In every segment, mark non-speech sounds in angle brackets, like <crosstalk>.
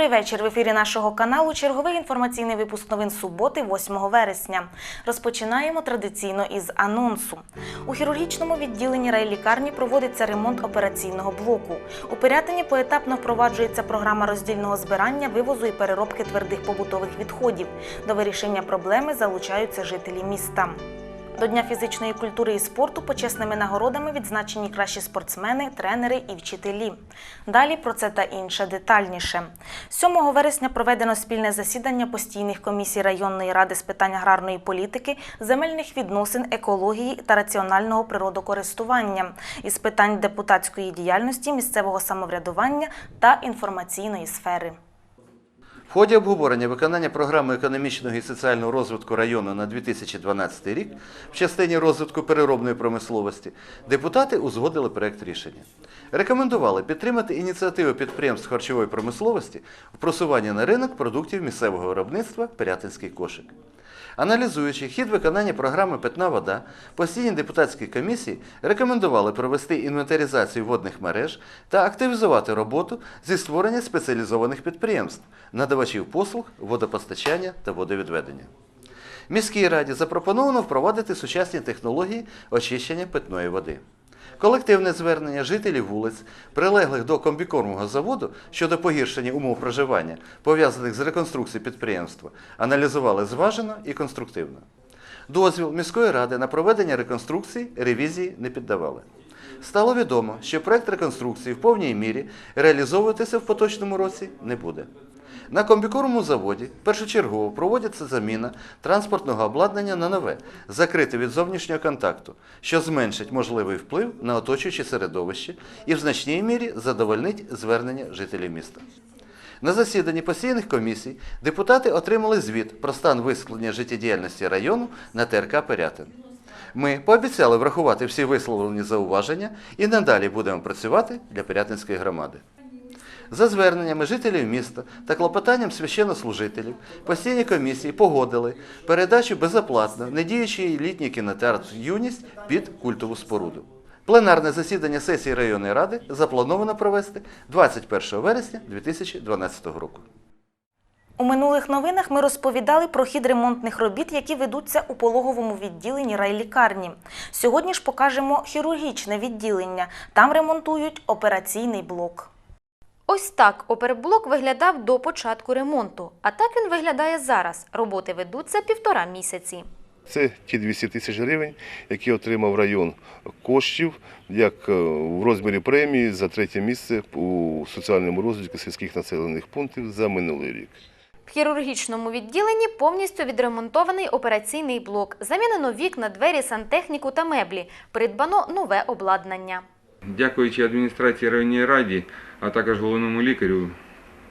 Добрий вечір. В ефірі нашого каналу черговий інформаційний випуск новин суботи, 8 вересня. Розпочинаємо традиційно із анонсу. У хірургічному відділенні райлікарні проводиться ремонт операційного блоку. У Пирятині поетапно впроваджується програма роздільного збирання, вивозу і переробки твердих побутових відходів. До вирішення проблеми залучаються жителі міста. До Дня фізичної культури і спорту почесними нагородами відзначені кращі спортсмени, тренери і вчителі. Далі про це та інше детальніше. 7 вересня проведено спільне засідання постійних комісій районної ради з питань аграрної політики, земельних відносин, екології та раціонального природокористування із питань депутатської діяльності, місцевого самоврядування та інформаційної сфери. В ході обговорення виконання програми економічного і соціального розвитку району на 2012 рік в частині розвитку переробної промисловості депутати узгодили проект рішення. Рекомендували підтримати ініціативи підприємств харчової промисловості в просуванні на ринок продуктів місцевого виробництва Пирятинський кошик. Аналізуючи хід виконання програми Питна вода, постійні депутатські комісії рекомендували провести інвентаризацію водних мереж та активізувати роботу зі створення спеціалізованих підприємств, надавачів послуг, водопостачання та водовідведення. Міській раді запропоновано впровадити сучасні технології очищення питної води. Колективне звернення жителів вулиць, прилеглих до комбікормового заводу щодо погіршення умов проживання, пов'язаних з реконструкцією підприємства, аналізували зважено і конструктивно. Дозвіл міської ради на проведення реконструкції ревізії не піддавали. Стало відомо, що проект реконструкції в повній мірі реалізовуватися в поточному році не буде. На комбікормовому заводі першочергово проводиться заміна транспортного обладнання на нове, закрите від зовнішнього контакту, що зменшить можливий вплив на оточуюче середовище і в значній мірі задовольнить звернення жителів міста. На засіданні постійних комісій депутати отримали звіт про стан висвітлення життєдіяльності району на ТРК Пирятин. Ми пообіцяли врахувати всі висловлені зауваження і надалі будемо працювати для Пирятинської громади. За зверненнями жителів міста та клопотанням священнослужителів постійні комісії погодили передачу безоплатно недіючої літній кінотеатр Юність під культову споруду. Пленарне засідання сесії районної ради заплановано провести 21 вересня 2012 року. У минулих новинах ми розповідали про хід ремонтних робіт, які ведуться у пологовому відділенні райлікарні. Сьогодні ж покажемо хірургічне відділення. Там ремонтують операційний блок. Ось так оперблок виглядав до початку ремонту, а так він виглядає зараз. Роботи ведуться півтора місяці. Це ті 200 тисяч гривень, які отримав район коштів, як е, в розмірі премії за третє місце у соціальному розвитку сільських населених пунктів за минулий рік. В хірургічному відділенні повністю відремонтований операційний блок, замінено вікна, двері, сантехніку та меблі. Придбано нове обладнання. Дякуючи адміністрації районній раді, а також головному лікарю,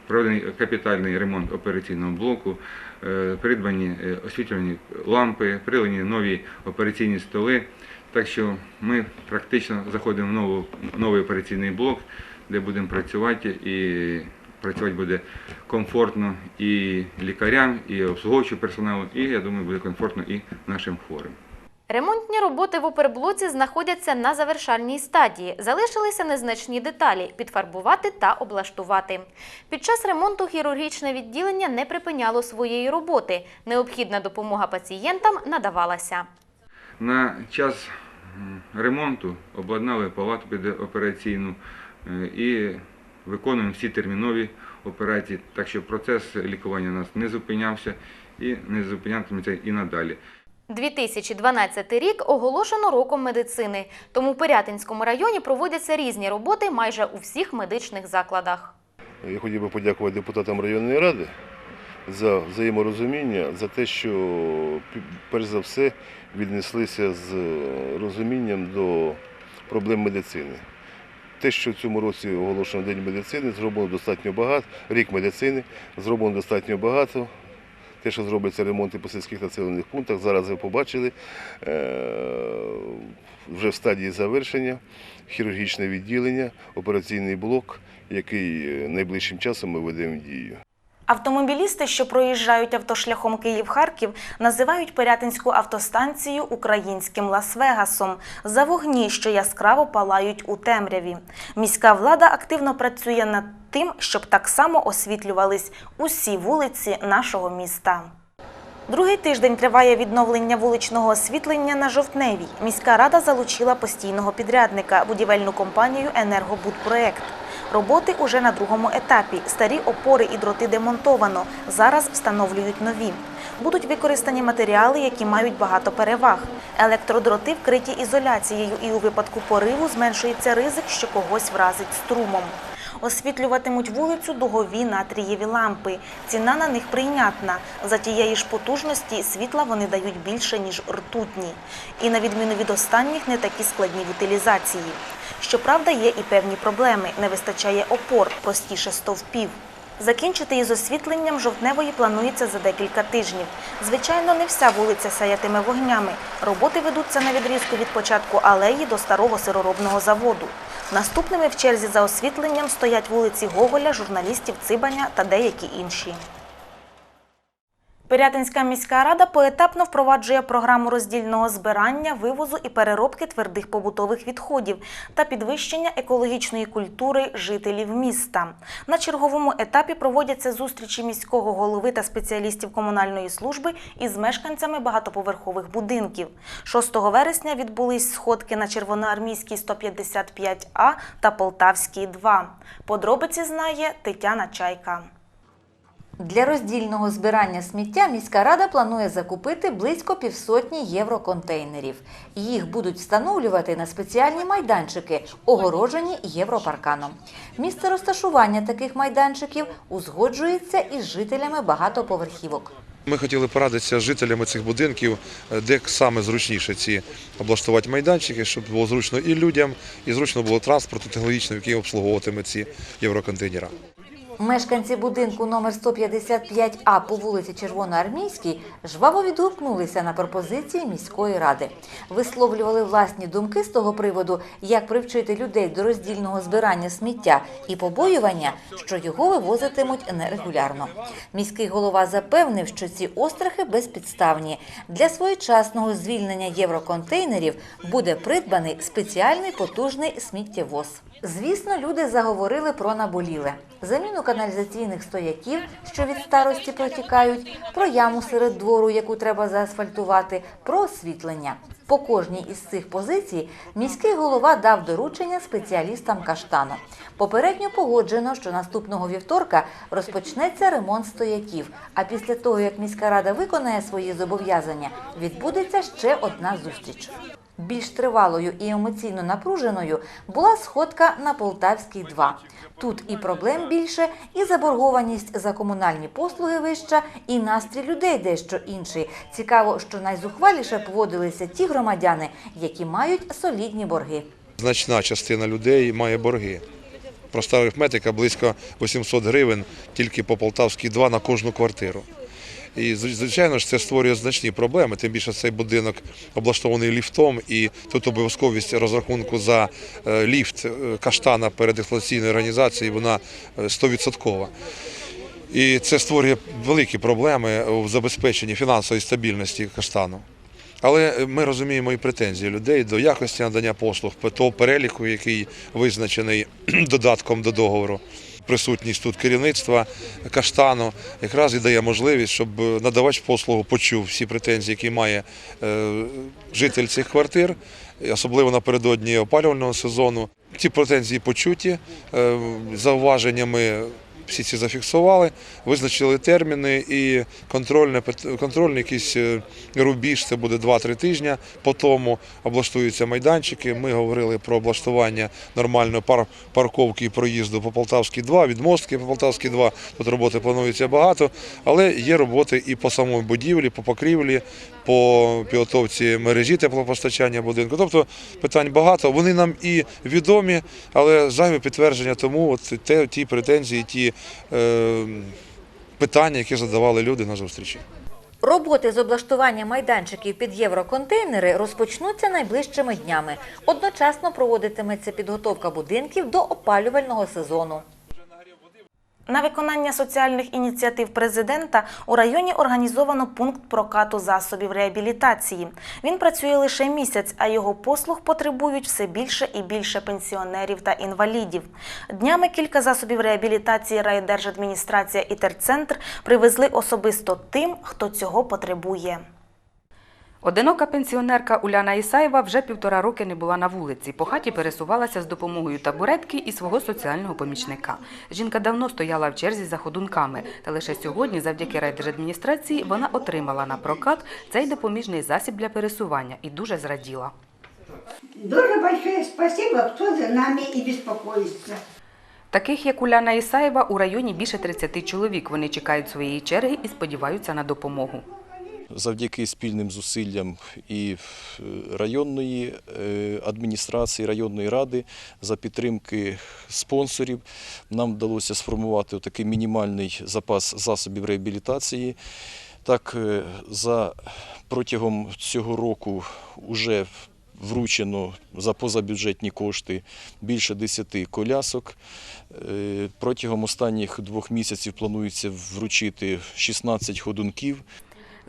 проведений капітальний ремонт операційного блоку, е, придбані е, освітлювані лампи, прилені нові операційні столи. Так що ми практично заходимо в нову, новий операційний блок, де будемо працювати і працювати буде комфортно і лікарям, і обслуговуючому персоналу, і я думаю, буде комфортно і нашим хворим. Ремонтні роботи в оперблоці знаходяться на завершальній стадії. Залишилися незначні деталі підфарбувати та облаштувати. Під час ремонту хірургічне відділення не припиняло своєї роботи. Необхідна допомога пацієнтам надавалася. На час ремонту обладнали палату підопераційну е, і виконуємо всі термінові операції, так що процес лікування у нас не зупинявся і не зупинятиметься і надалі. 2012 рік оголошено роком медицини, тому в Пирятинському районі проводяться різні роботи майже у всіх медичних закладах. Я хотів би подякувати депутатам районної ради за взаєморозуміння, за те, що перш за все віднеслися з розумінням до проблем медицини. Те, що в цьому році оголошено День медицини, зроблено достатньо багато, рік медицини, зроблено достатньо багато. Те, що зробиться ремонти по сільських населених пунктах, зараз ви побачили е, вже в стадії завершення хірургічне відділення, операційний блок, який е, найближчим часом ми ведемо в дію. Автомобілісти, що проїжджають автошляхом Київ-Харків, називають Пирятинську автостанцію українським Лас-Вегасом за вогні, що яскраво палають у темряві. Міська влада активно працює над тим, щоб так само освітлювались усі вулиці нашого міста. Другий тиждень триває відновлення вуличного освітлення на Жовтневій. Міська рада залучила постійного підрядника будівельну компанію Енергобудпроект. Роботи уже на другому етапі. Старі опори і дроти демонтовано. Зараз встановлюють нові. Будуть використані матеріали, які мають багато переваг. Електродроти вкриті ізоляцією, і у випадку пориву зменшується ризик, що когось вразить струмом. Освітлюватимуть вулицю дугові натрієві лампи. Ціна на них прийнятна. За тієї ж потужності світла вони дають більше, ніж ртутні. І на відміну від останніх, не такі складні в утилізації. Щоправда, є і певні проблеми. Не вистачає опор, простіше стовпів. Закінчити із освітленням жовтневої планується за декілька тижнів. Звичайно, не вся вулиця сяятиме вогнями. Роботи ведуться на відрізку від початку алеї до старого сироробного заводу. Наступними в черзі за освітленням стоять вулиці Гоголя, журналістів Цибаня та деякі інші. Пирятинська міська рада поетапно впроваджує програму роздільного збирання, вивозу і переробки твердих побутових відходів та підвищення екологічної культури жителів міста. На черговому етапі проводяться зустрічі міського голови та спеціалістів комунальної служби із мешканцями багатоповерхових будинків. 6 вересня відбулись сходки на Червоноармійській 155А та Полтавській 2. Подробиці знає Тетяна Чайка. Для роздільного збирання сміття міська рада планує закупити близько півсотні євроконтейнерів. Їх будуть встановлювати на спеціальні майданчики, огорожені європарканом. Місце розташування таких майданчиків узгоджується із жителями багатоповерхівок. Ми хотіли порадитися з жителями цих будинків, де саме зручніше ці облаштувати майданчики, щоб було зручно і людям, і зручно було транспорту технологічно, який обслуговуватиме ці євроконтейнери. Мешканці будинку номер 155А по вулиці Червоноармійській жваво відгукнулися на пропозиції міської ради. Висловлювали власні думки з того приводу, як привчити людей до роздільного збирання сміття і побоювання, що його вивозитимуть нерегулярно. Міський голова запевнив, що ці острахи безпідставні. Для своєчасного звільнення євроконтейнерів буде придбаний спеціальний потужний сміттєвоз. Звісно, люди заговорили про наболіле. Заміну каналізаційних стояків, що від старості протікають, про яму серед двору, яку треба заасфальтувати, про освітлення. По кожній із цих позицій міський голова дав доручення спеціалістам каштану. Попередньо погоджено, що наступного вівторка розпочнеться ремонт стояків. А після того, як міська рада виконає свої зобов'язання, відбудеться ще одна зустріч. Більш тривалою і емоційно напруженою була сходка на Полтавській 2. Тут і проблем більше, і заборгованість за комунальні послуги вища, і настрій людей дещо інший. Цікаво, що найзухваліше поводилися ті громадяни, які мають солідні борги. Значна частина людей має борги. Проста арифметика близько 800 гривень тільки по Полтавській 2 на кожну квартиру. І звичайно ж це створює значні проблеми. Тим більше цей будинок облаштований ліфтом, і тут обов'язковість розрахунку за е, ліфт е, каштана перед експлуатаційною організацією вона е, 100%. І це створює великі проблеми у забезпеченні фінансової стабільності каштану. Але ми розуміємо і претензії людей до якості надання послуг, по того переліку, який визначений <clears throat> додатком до договору. Присутність тут керівництва каштану якраз і дає можливість, щоб надавач послугу почув всі претензії, які має е, житель цих квартир, особливо напередодні опалювального сезону. Ці претензії почуті е, зауваженнями. Всі ці зафіксували, визначили терміни і контрольне, контрольний якийсь е, рубіж, це буде 2-3 тижні. По тому облаштуються майданчики. Ми говорили про облаштування нормальної пар- парковки і проїзду по Полтавській 2, відмостки по Полтавській 2. Тут роботи планується багато, але є роботи і по самій будівлі, по покрівлі, по підготовці мережі теплопостачання будинку. Тобто питань багато. Вони нам і відомі, але зайве підтвердження тому от те, ті претензії, ті питання, які задавали люди на зустрічі. Роботи з облаштування майданчиків під євроконтейнери розпочнуться найближчими днями. Одночасно проводитиметься підготовка будинків до опалювального сезону. На виконання соціальних ініціатив президента у районі організовано пункт прокату засобів реабілітації. Він працює лише місяць, а його послуг потребують все більше і більше пенсіонерів та інвалідів. Днями кілька засобів реабілітації райдержадміністрація і терцентр привезли особисто тим, хто цього потребує. Одинока пенсіонерка Уляна Ісаєва вже півтора роки не була на вулиці. По хаті пересувалася з допомогою табуретки і свого соціального помічника. Жінка давно стояла в черзі за ходунками, та лише сьогодні, завдяки райдержадміністрації, вона отримала на прокат цей допоміжний засіб для пересування і дуже зраділа. Дуже большое спасибо, кто за нами и беспокоится. Таких, як Уляна Ісаєва, у районі більше 30 чоловік. Вони чекають своєї черги і сподіваються на допомогу. Завдяки спільним зусиллям і е, районної е, адміністрації, районної ради за підтримки спонсорів нам вдалося сформувати такий мінімальний запас засобів реабілітації. Так, е, за протягом цього року вже вручено за позабюджетні кошти більше 10 колясок. Протягом останніх двох місяців планується вручити 16 ходунків.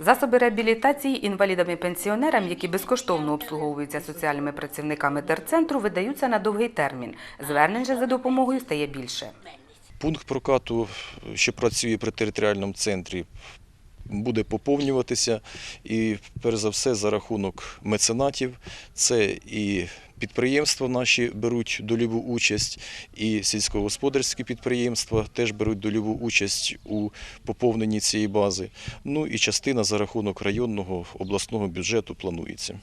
Засоби реабілітації інвалідам-пенсіонерам, які безкоштовно обслуговуються соціальними працівниками терцентру, видаються на довгий термін. Звернень же за допомогою стає більше. Пункт прокату, що працює при територіальному центрі, буде поповнюватися і, перш за все, за рахунок меценатів. Це і підприємства наші беруть доліву участь, і сільськогосподарські підприємства теж беруть доліву участь у поповненні цієї бази. Ну і частина за рахунок районного обласного бюджету планується.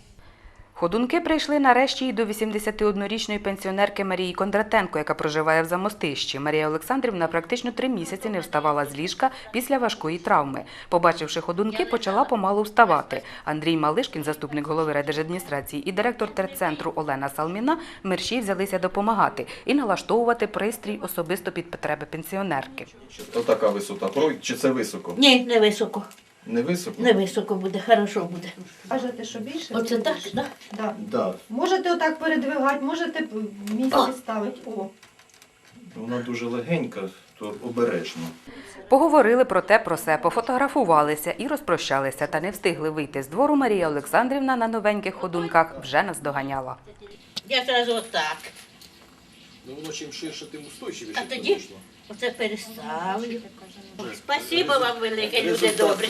Ходунки прийшли нарешті і до 81-річної пенсіонерки Марії Кондратенко, яка проживає в Замостищі. Марія Олександрівна практично три місяці не вставала з ліжка після важкої травми. Побачивши ходунки, почала помалу вставати. Андрій Малишкін, заступник голови райдержадміністрації і директор терцентру Олена Салміна, мерщій взялися допомагати і налаштовувати пристрій особисто під потреби пенсіонерки. То така висота. Чи це високо? Ні, не високо. Не високо? Не високо буде, хорошо буде. Бажаєте, що більше? Оце так, да? Да. Да. Можете отак передвигати, можете в місці ставити. О. Вона дуже легенька, то обережно. Поговорили про те, про се, пофотографувалися і розпрощалися, та не встигли вийти з двору. Марія Олександрівна на новеньких ходунках вже наздоганяла. Я зразу отак. Ну, воно чим ширше, тим устойчивіше. А тоді оце переставлю. Спасибо вам велике, люди добрі.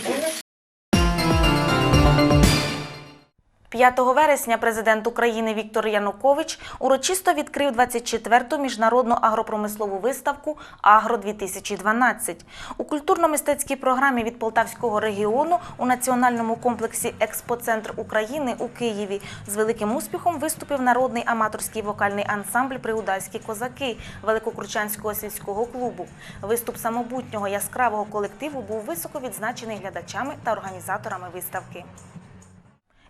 5 вересня президент України Віктор Янукович урочисто відкрив 24-ту міжнародну агропромислову виставку Агро-2012. У культурно-мистецькій програмі від Полтавського регіону у національному комплексі Експоцентр України у Києві з великим успіхом виступив народний аматорський вокальний ансамбль Приудальські козаки Великокручанського сільського клубу. Виступ самобутнього яскравого колективу був високо відзначений глядачами та організаторами виставки.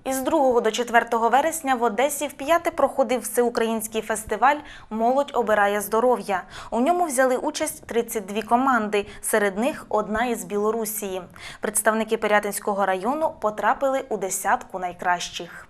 Із 2 до 4 вересня в Одесі вп'яте проходив всеукраїнський фестиваль Молодь обирає здоров'я. У ньому взяли участь 32 команди, серед них одна із Білорусії. Представники Пирятинського району потрапили у десятку найкращих.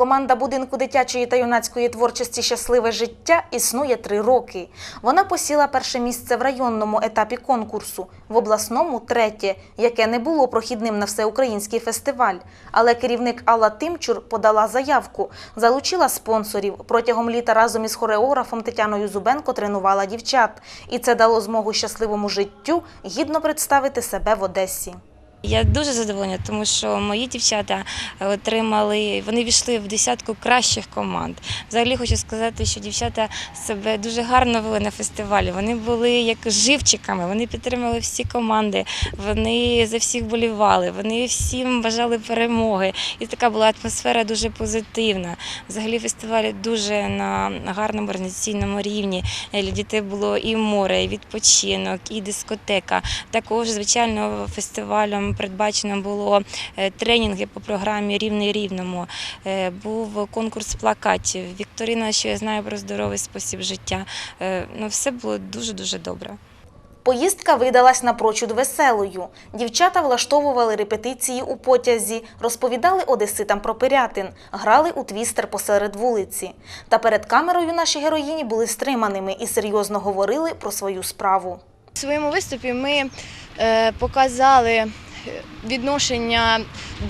Команда будинку дитячої та юнацької творчості Щасливе життя існує три роки. Вона посіла перше місце в районному етапі конкурсу, в обласному третє, яке не було прохідним на всеукраїнський фестиваль. Але керівник Алла Тимчур подала заявку, залучила спонсорів. Протягом літа разом із хореографом Тетяною Зубенко тренувала дівчат. І це дало змогу щасливому життю гідно представити себе в Одесі. Я дуже задоволена, тому що мої дівчата отримали, вони війшли в десятку кращих команд. Взагалі хочу сказати, що дівчата себе дуже гарно вели на фестивалі. Вони були як живчиками, вони підтримали всі команди, вони за всіх болівали, вони всім бажали перемоги. І така була атмосфера дуже позитивна. Взагалі фестиваль дуже на гарному організаційному рівні. Для дітей було і море, і відпочинок, і дискотека. Також, звичайно, фестивалем передбачено було е, тренінги по програмі Рівний рівному. Е, Був конкурс плакатів, вікторина, що я знаю про здоровий спосіб життя. Е, Ну, все було дуже дуже добре. Поїздка видалась напрочуд веселою. Дівчата влаштовували репетиції у потязі, розповідали одеситам про пирятин, грали у твістер посеред вулиці. Та перед камерою наші героїні були стриманими і серйозно говорили про свою справу. У своєму виступі ми показали відношення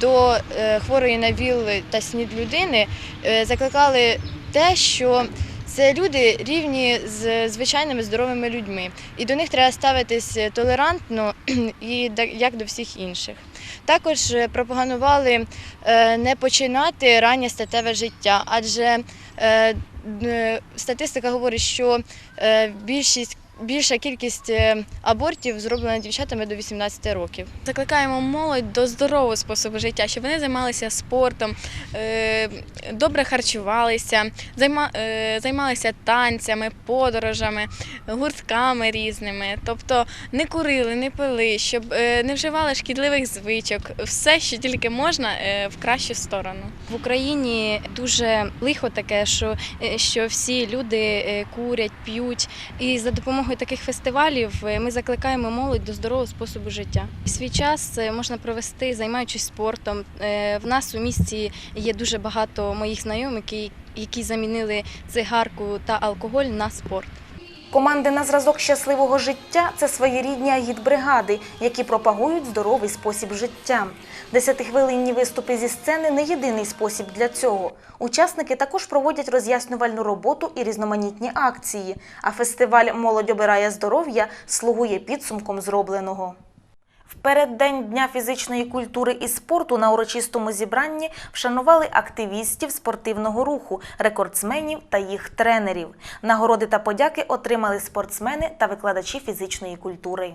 до е, хворої на ВІЛ та СНІД людини, е, закликали те, що це люди рівні з звичайними здоровими людьми, і до них треба ставитись толерантно <clears throat> і як до всіх інших. Також е, пропагандували е, не починати раннє статеве життя, адже е, е, статистика говорить, що е, більшість. Більша кількість е, абортів зроблена дівчатами до 18 років. Закликаємо молодь до здорового способу життя, щоб вони займалися спортом, е, добре харчувалися, е, займалися танцями, подорожами, гуртками різними. Тобто не курили, не пили, щоб не вживали шкідливих звичок, все, що тільки можна, в кращу сторону. В Україні дуже лихо таке, що, що всі люди курять, п'ють. І за допомогою таких фестивалів е, ми закликаємо молодь до здорового способу життя. Свій час е, можна провести, займаючись спортом. Е, В нас у місті є дуже багато моїх знайомих, які замінили цигарку та алкоголь на спорт. Команди на зразок щасливого життя це своєрідні агітбригади, які пропагують здоровий спосіб життя. Десятихвилинні виступи зі сцени не єдиний спосіб для цього. Учасники також проводять роз'яснювальну роботу і різноманітні акції. А фестиваль Молодь обирає здоров'я слугує підсумком зробленого. В переддень Дня фізичної культури і спорту на урочистому зібранні вшанували активістів спортивного руху, рекордсменів та їх тренерів. Нагороди та подяки отримали спортсмени та викладачі фізичної культури.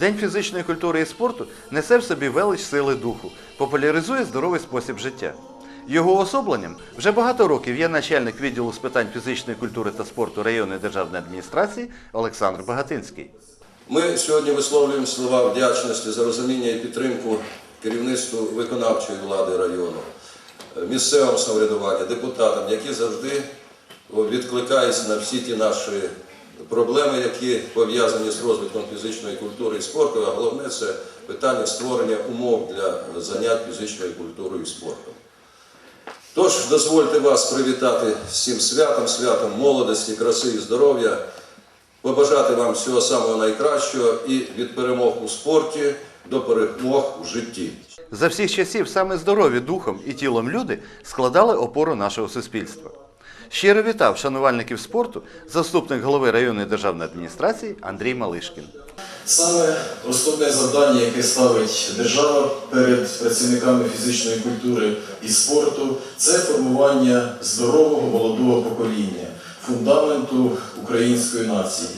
День фізичної культури і спорту несе в собі велич сили духу, популяризує здоровий спосіб життя. Його особленням вже багато років є начальник відділу з питань фізичної культури та спорту районної державної адміністрації Олександр Багатинський. Ми сьогодні висловлюємо слова вдячності за розуміння і підтримку керівництву виконавчої влади району, місцевому самоврядуванню, депутатам, які завжди відкликаються на всі ті наші проблеми, які пов'язані з розвитком фізичної культури і спорту. А головне це питання створення умов для занять фізичною культурою і спортом. Тож дозвольте вас привітати цим святом, святом молодості, краси і здоров'я побажати вам всього самого найкращого і від перемог у спорті до перемог у житті. За всіх часів саме здорові духом і тілом люди складали опору нашого суспільства. Щиро вітав шанувальників спорту заступник голови районної державної адміністрації Андрій Малишкін. Саме основне завдання, яке ставить держава перед працівниками фізичної культури і спорту, це формування здорового молодого покоління, фундаменту української нації.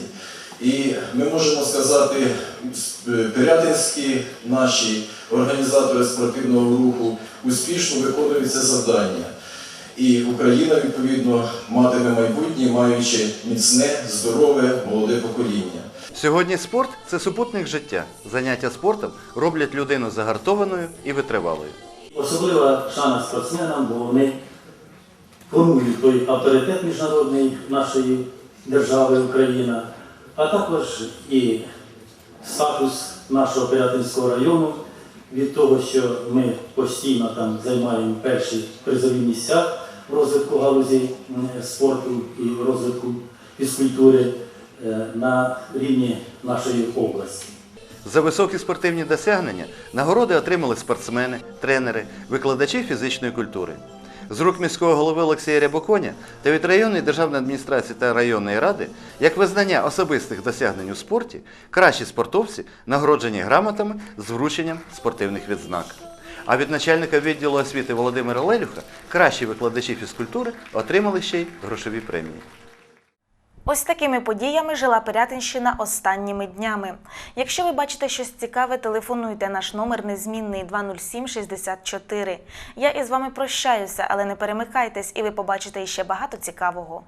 І ми можемо сказати, пирятинські наші організатори спортивного руху успішно виконують це завдання. І Україна, відповідно, матиме майбутнє, маючи міцне, здорове, молоде покоління. Сьогодні спорт це супутник життя. Заняття спортом роблять людину загартованою і витривалою. Особлива шана спортсменам, бо вони формують той авторитет міжнародний нашої держави Україна, а також і статус нашого Пирятинського району від того, що ми постійно там займаємо перші призові місця в розвитку галузі спорту і розвитку фізкультури на рівні нашої області. За високі спортивні досягнення нагороди отримали спортсмени, тренери, викладачі фізичної культури. З рук міського голови Олексія Рябоконя та від районної державної адміністрації та районної ради, як визнання особистих досягнень у спорті, кращі спортовці нагороджені грамотами з врученням спортивних відзнак. А від начальника відділу освіти Володимира Лелюха кращі викладачі фізкультури отримали ще й грошові премії. Ось такими подіями жила Пирятинщина останніми днями. Якщо ви бачите щось цікаве, телефонуйте наш номер незмінний 20764. Я із вами прощаюся, але не перемикайтесь, і ви побачите іще багато цікавого.